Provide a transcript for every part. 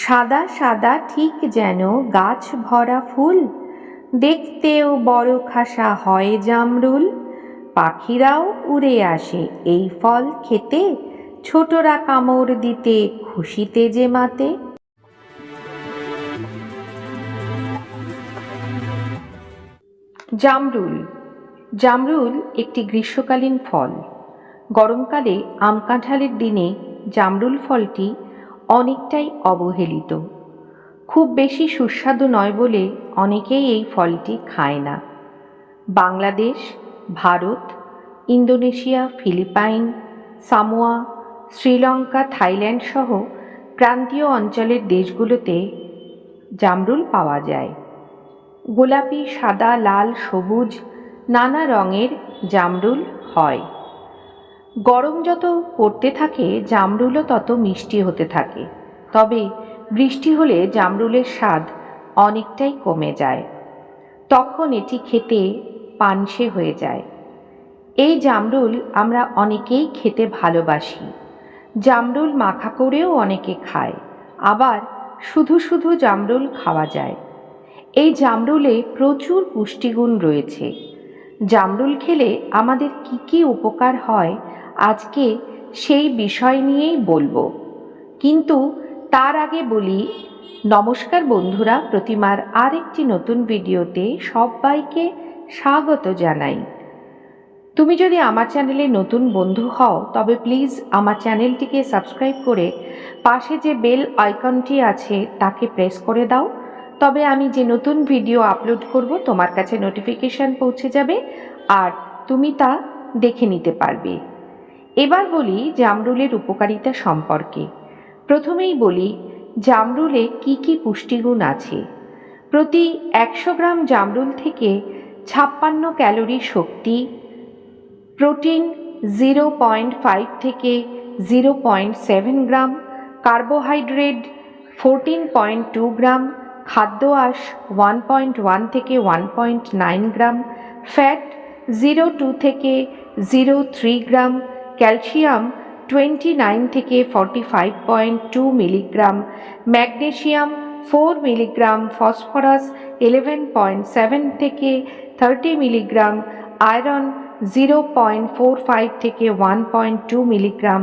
সাদা সাদা ঠিক যেন গাছ ভরা ফুল। দেখতেও বড় খাসা হয় জামরুল। পাখিরাও উড়ে আসে এই ফল খেতে। ছোটরা কামড় দিতে খুশিতে যে মাতে। জামরুল। জামরুল একটি গ্রীষ্মকালীন ফল। গরমকালে আম কাঁঠালের দিনে জামরুল ফলটি অনেকটাই অবহেলিত। খুব বেশি সুস্বাদু নয় বলে অনেকেই এই ফলটি খায় না। Bangladesh, Bharat, Indonesia, Philippines, Samoa, Sri Lanka, Thailand সহ ক্রান্তীয় অঞ্চলের দেশগুলোতে জামরুল পাওয়া যায়। গোলাপি, সাদা, লাল, সবুজ নানা রঙের জামরুল হয়। গরম যত পড়তে থাকে, জামরুলও তত মিষ্টি হতে থাকে। তবে বৃষ্টি হলে জামরুলের স্বাদ অনেকটাই কমে যায়। তখন এটি খেতে পানসে হয়ে যায়। এই জামরুল আমরা অনেকেই খেতে ভালোবাসি। জামরুল মাখা করেও অনেকে খায়। আবার শুধু শুধু জামরুল খাওয়া যায়। এই জামরুলে প্রচুর পুষ্টিগুণ রয়েছে। জামরুল খেলে আমাদের কি কি উপকার হয় আজকে সেই বিষয় নিয়েই বলব। কিন্তু তার আগে বলি, নমস্কার বন্ধুরা, প্রতিমার আরেকটি নতুন ভিডিওতে সবাইকে স্বাগত জানাই। তুমি যদি আমার চ্যানেলে নতুন বন্ধু হও, তবে প্লিজ আমার চ্যানেলটিকে সাবস্ক্রাইব করে পাশে যে বেল আইকনটি আছে, তাকে প্রেস করে দাও। তবে আমি যে নতুন ভিডিও আপলোড করব, তোমার কাছে নোটিফিকেশান পৌঁছে যাবে, আর তুমি তা দেখে নিতে পারবে। এবার বলি জামরুলের উপকারিতা সম্পর্কে। প্রথমেই বলি, জামরুলে কি কি পুষ্টিগুণ আছে? প্রতি একশো গ্রাম জামরুল থেকে ছাপ্পান্ন ক্যালোরি শক্তি, প্রোটিন জিরো পয়েন্ট ফাইভ থেকে zero point seven gram, carbohydrate fourteen point two gram, খাদ্য আঁশ ওয়ান পয়েন্ট ওয়ান থেকে one point nine gram, fat zero two থেকে zero three gram calcium twenty nine থেকে forty five point two milligram magnesium four milligram, phosphorus eleven point seven থেকে thirty milligram, iron zero point four five থেকে one point two milligram,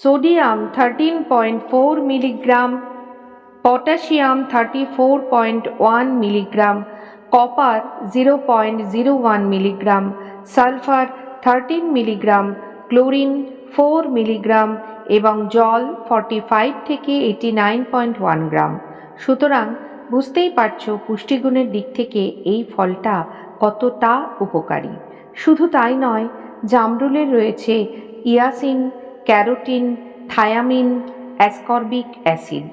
sodium thirteen point four milligram, potassium thirty four point one milligram, copper zero point zero one milligram, sulphur thirteen milligram chlorine four milligram এবং জল forty five থেকে eighty nine point one gram. সুতরাং বুঝতেই পারছ পুষ্টিগুণের দিক থেকে এই ফলটা কতটা উপকারী। শুধু তাই নয় জামরুলের রয়েছে niacin, carotene, thiamine, ascorbic acid.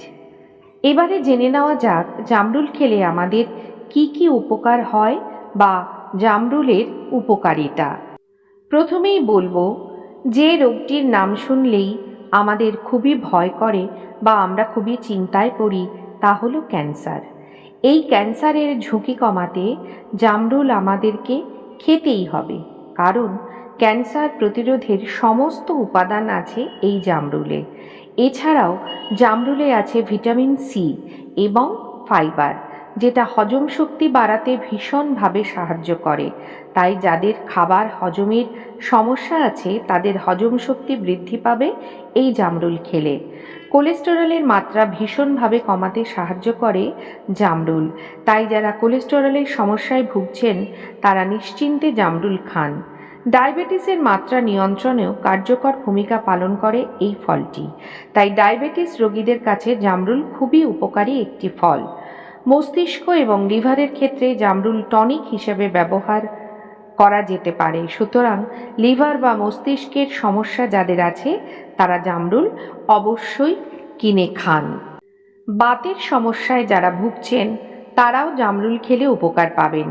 এবারে জেনে নেওয়া যাক জামরুল খেলে আমাদের কি কি উপকার হয় বা জামরুলের উপকারিতা। প্রথমেই বলব যে রোগটির নাম শুনলেই আমাদের খুবই ভয় করে বা আমরা খুবই চিন্তায় পড়ি, তা হলো ক্যান্সার। এই ক্যান্সারের ঝুঁকি কমাতে জামরুল আমাদেরকে খেতেই হবে, কারণ ক্যান্সার প্রতিরোধের সমস্ত উপাদান আছে এই জামরুলে। এছাড়াও জামরুলে আছে ভিটামিন সি এবং ফাইবার, যেটা হজম শক্তি বাড়াতে ভীষণভাবে সাহায্য করে। তাই যাদের খাবার হজমের সমস্যা আছে, তাদের হজম শক্তি বৃদ্ধি পাবে, এই জামরুল খেলে। কোলেস্টেরলের মাত্রা ভীষণভাবে কমাতে সাহায্য করে জামরুল। তাই যারা কোলেস্টেরলের সমস্যায় ভুগছেন, তারা নিশ্চিন্তে জামরুল খান। ডায়াবেটিসের মাত্রা নিয়ন্ত্রণেও কার্যকর ভূমিকা পালন করে এই ফলটি। তাই ডায়াবেটিস রোগীদের কাছে জামরুল খুবই উপকারী একটি ফল। মস্তিষ্ক এবং লিভারের ক্ষেত্রে জামরুল টনিক হিসেবে ব্যবহার করা যেতে পারে। সুতরাং লিভার বা মস্তিষ্কের সমস্যা যাদের আছে, তারা জামরুল অবশ্যই কিনে খান। বাতের সমস্যায় যারা ভুগছেন, তারাও জামরুল খেলে উপকার পাবেন।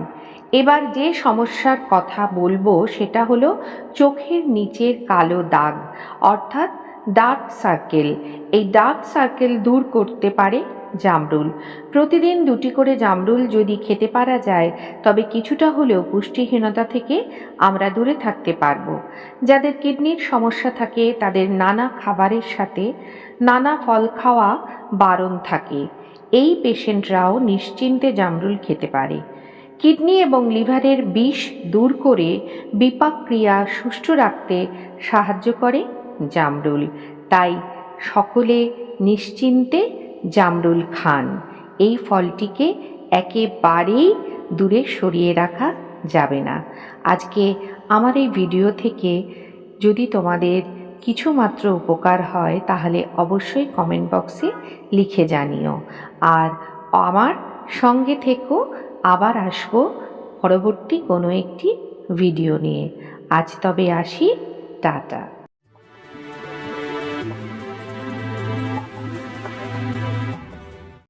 এবার যে সমস্যার কথা বলব, সেটা হলো চোখের নিচের কালো দাগ, অর্থাৎ ডার্ক সার্কেল। এই ডার্ক সার্কেল দূর করতে পারে জামরুল। প্রতিদিন দুটি করে জামরুল যদি খেতে পারা যায়, তবে কিছুটা হলেও পুষ্টিহীনতা থেকে আমরা দূরে থাকতে পারব। যাদের কিডনির সমস্যা থাকে, তাদের নানা খাবারের সাথে নানা ফল খাওয়া বারণ থাকে। এই পেশেন্টরাও নিশ্চিন্তে জামরুল খেতে পারে। কিডনি এবং লিভারের বিষ দূর করে বিপাক ক্রিয়া সুষ্ঠু রাখতে সাহায্য করে। জামরুল। তাই সকলে নিশ্চিন্তে জামরুল খান। এই ফলটিকে একেবারেই দূরে সরিয়ে রাখা যাবে না। আজকে আমার এই ভিডিও থেকে যদি তোমাদের কিছুমাত্র উপকার হয়, তাহলে অবশ্যই কমেন্ট বক্সে লিখে জানিও। আর আমার সঙ্গে থেকেও আবার আসব পরবর্তী কোনো একটি ভিডিও নিয়ে। আজ তবে আসি, টাটা।